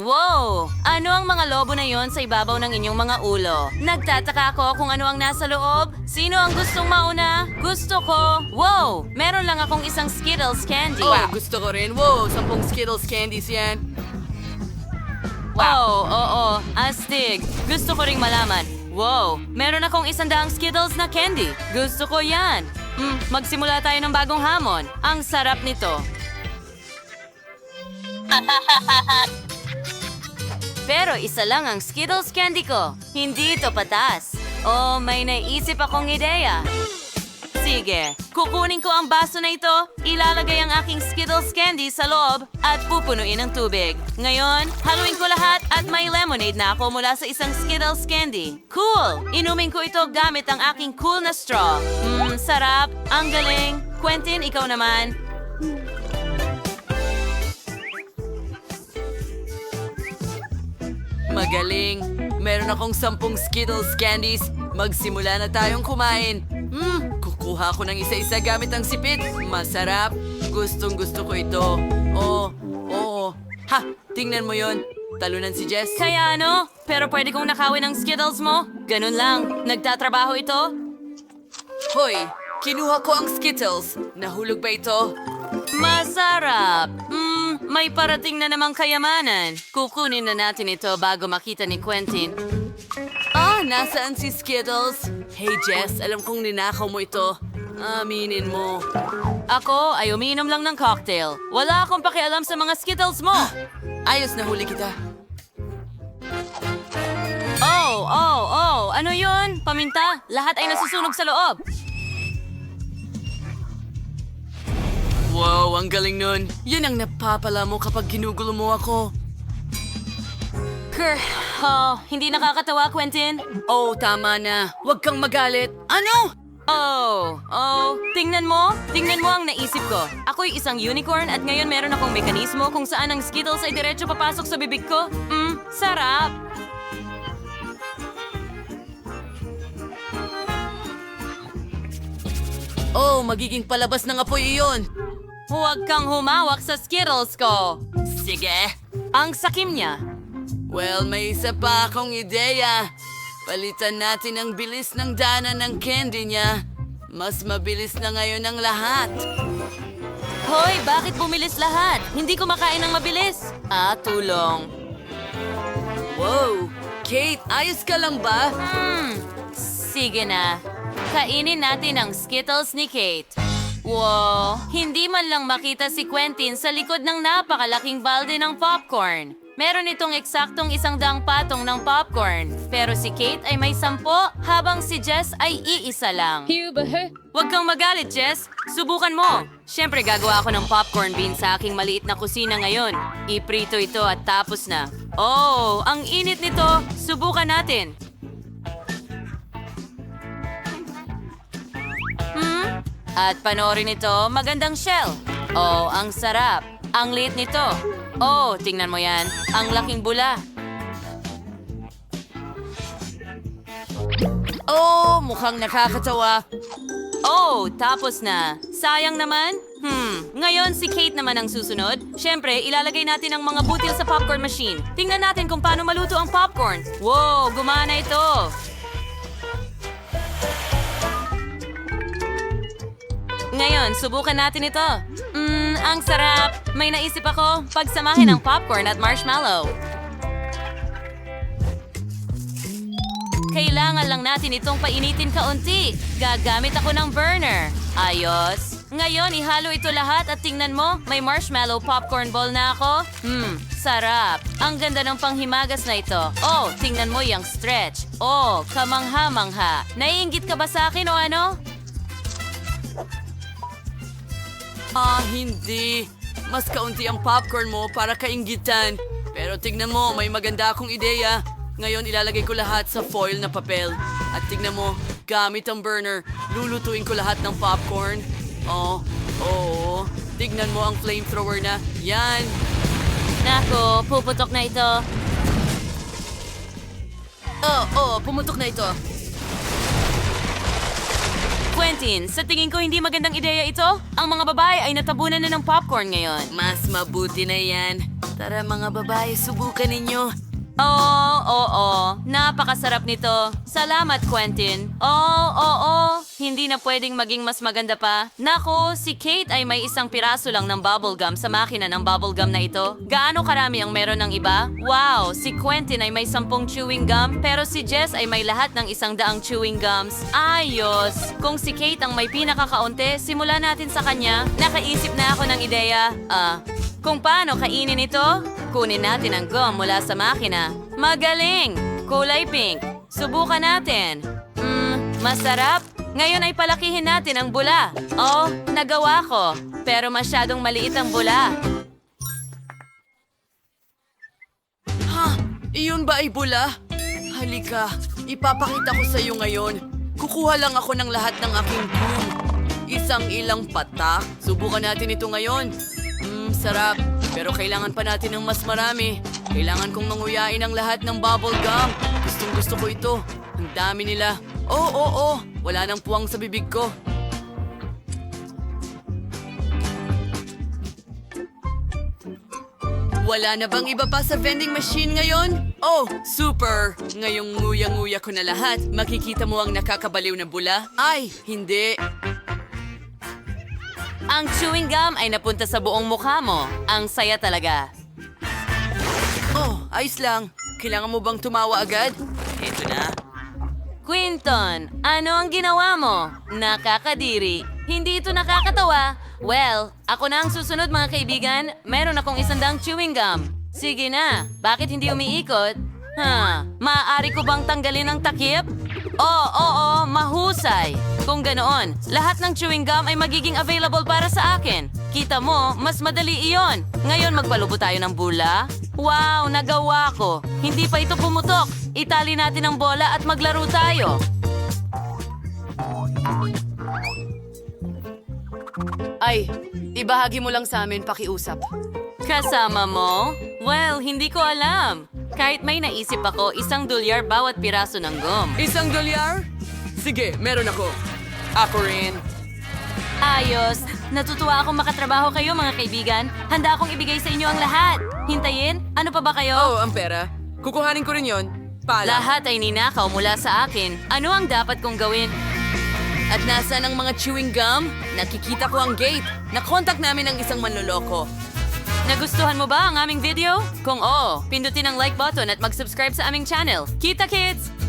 Wow! Ano ang mga lobo na yon sa ibabaw ng inyong mga ulo? Nagtataka ako kung ano ang nasa loob. Sino ang gustong mauna? Gusto ko. Wow! Meron lang akong isang Skittles candy. Oh, gusto ko rin. Wow, sampung Skittles candies yan. Wow, oo, astig. Gusto ko ring malaman. Wow, meron akong isandaang Skittles na candy. Gusto ko yan. Hmm, magsimula tayo ng bagong hamon. Ang sarap nito. Pero isa lang ang Skittles candy ko. Hindi ito patas. Oh, may naisip akong ideya. Sige, kukunin ko ang baso na ito, ilalagay ang aking Skittles candy sa loob at pupunuin ng tubig. Ngayon, haluin ko lahat at may lemonade na ako mula sa isang Skittles candy. Cool! Inumin ko ito gamit ang aking cool na straw. Mmm, sarap. Ang galing. Quentin, ikaw naman. Magaling. Meron akong sampung Skittles candies. Magsimula na tayong kumain. Hmm, kukuha ko ng isa-isa gamit ang sipit. Masarap. Gustong gusto ko ito. Oo, oo. Ha, tingnan mo yon. Talunan si Jess. Kaya ano? Pero pwede kong nakawin ang Skittles mo? Ganun lang. Nagtatrabaho ito? Hoy, kinuha ko ang Skittles. Nahulog ba ito? Masarap! Mm, may parating na namang kayamanan. Kukunin na natin ito bago makita ni Quentin. Ah, nasaan si Skittles? Hey Jess, alam kong ninakaw mo ito. Aminin mo. Ako ay umiinom lang ng cocktail. Wala akong pakialam sa mga Skittles mo. Ayos na huli kita. Oh, oh, oh. Ano yun? Paminta? Lahat ay nasusunog sa loob. Wow, ang galing nun. Yan ang napapala mo kapag ginugulo mo ako. Ker, oh, hindi nakakatawa, Quentin. Oh, tama na. Huwag kang magalit. Ano? Oh, oh, tingnan mo. Tingnan mo ang naisip ko. Ako'y isang unicorn at ngayon meron akong mekanismo kung saan ang Skittles ay diretso papasok sa bibig ko. Mm, sarap. Oh, magiging palabas ng apoy iyon. Huwag kang humawak sa Skittles ko. Sige. Ang sakim niya. Well, may isa pa akong ideya. Palitan natin ang bilis ng dana ng candy niya. Mas mabilis na ngayon ang lahat. Hoy, bakit bumilis lahat? Hindi kumakain ng mabilis. Ah, tulong. Wow! Kate, ayos ka lang ba? Hmm, sige na. Kainin natin ang Skittles ni Kate. Wow, hindi man lang makita si Quentin sa likod ng napakalaking balde ng popcorn. Meron itong eksaktong isang daang patong ng popcorn. Pero si Kate ay may sampo, habang si Jess ay iisa lang. Huwag kang magalit, Jess. Subukan mo. Siyempre, gagawa ako ng popcorn bean sa aking maliit na kusina ngayon. Iprito ito at tapos na. Oh, ang init nito. Subukan natin. At panoorin ito, magandang shell. Oh, ang sarap. Ang liit nito. Oh, tingnan mo yan. Ang laking bula. Oh, mukhang nakakatawa. Oh, tapos na. Sayang naman. Hmm, ngayon si Kate naman ang susunod. Siyempre, ilalagay natin ang mga butil sa popcorn machine. Tingnan natin kung paano maluto ang popcorn. Wow, gumana ito. Ngayon, subukan natin ito. Mmm, ang sarap. May naisip ako, pagsamahin ang popcorn at marshmallow. Kailangan lang natin itong painitin kaunti. Gagamit ako ng burner. Ayos. Ngayon, ihalo ito lahat at tingnan mo, may marshmallow popcorn ball na ako. Hmm, sarap. Ang ganda ng panghimagas na ito. Oh, tingnan mo yung stretch. Oh, kamangha-mangha. Naiingit ka ba sa akin o ano? Ah, hindi. Mas kaunti ang popcorn mo para kainggitan. Pero tignan mo, may maganda akong ideya. Ngayon ilalagay ko lahat sa foil na papel. At tignan mo, gamit ang burner, lulutuin ko lahat ng popcorn. Oh, oo. Tignan mo ang flamethrower na. Yan. Nako, puputok na ito. Oh, oh, pumutok na ito. Quentin, sa tingin ko hindi magandang ideya ito. Ang mga babae ay natabunan na ng popcorn ngayon. Mas mabuti na yan. Tara mga babae, subukan ninyo. Oo, oo, napakasarap nito. Salamat, Quentin. Oo, oo, hindi na pwedeng maging mas maganda pa. Nako, si Kate ay may isang piraso lang ng bubblegum sa makina ng bubblegum na ito. Gaano karami ang meron ng iba? Wow, si Quentin ay may sampung chewing gum, pero si Jess ay may lahat ng isang daang chewing gums. Ayos! Kung si Kate ang may pinakakaunti, simulan natin sa kanya. Nakaisip na ako ng ideya. Ah, kung paano kainin ito? Kunin natin ang gum mula sa makina. Magaling! Kulay pink. Subukan natin. Hmm, masarap. Ngayon ay palakihin natin ang bula. Oh, nagawa ko. Pero masyadong maliit ang bula. Ha? Iyon ba ay bula? Halika, ipapakita ko sa iyo ngayon. Kukuha lang ako ng lahat ng aking gum. Isang ilang patak. Subukan natin ito ngayon. Mmm, sarap. Pero kailangan pa natin ng mas marami. Kailangan kong manguyain ang lahat ng bubble gum. Gustong gusto ko ito. Ang dami nila. Oo, oo, oo. Wala nang puwang sa bibig ko. Wala na bang iba pa sa vending machine ngayon? Oh, super! Ngayong nguya-nguya ko na lahat, makikita mo ang nakakabaliw na bula? Ay, hindi. Ang chewing gum ay napunta sa buong mukha mo. Ang saya talaga. Ayos lang. Kailangan mo bang tumawa agad? Ito na. Quinton, ano ang ginawa mo? Nakakadiri. Hindi ito nakakatawa. Well, ako na ang susunod mga kaibigan. Meron akong isandang chewing gum. Sige na, bakit hindi umiikot? Ha, maaari ko bang tanggalin ang takip? Oo, oo, mahusay. Kung ganoon, lahat ng chewing gum ay magiging available para sa akin. Kita mo, mas madali iyon. Ngayon magpalubo tayo ng bula. Wow, nagawa ko. Hindi pa ito pumutok. Itali natin ang bola at maglaro tayo. Ay, ibahagi mo lang sa amin pakiusap. Kasama mo? Well, hindi ko alam. Kahit may naisip ako, isang dolyar bawat piraso ng gum. Isang dolyar? Sige, meron ako. Ako rin. Ayos! Natutuwa akong makatrabaho kayo mga kaibigan. Handa akong ibigay sa inyo ang lahat. Hintayin? Ano pa ba kayo? Oh, ang pera. Kukuhanin ko rin yon. Pala. Lahat ay ninakaw mula sa akin. Ano ang dapat kong gawin? At nasaan ang mga chewing gum? Nakikita ko ang gate. Nakontak namin ang isang manloloko. Nagustuhan mo ba ang aming video? Kung oo, pindutin ang like button at mag-subscribe sa aming channel. Kita kids!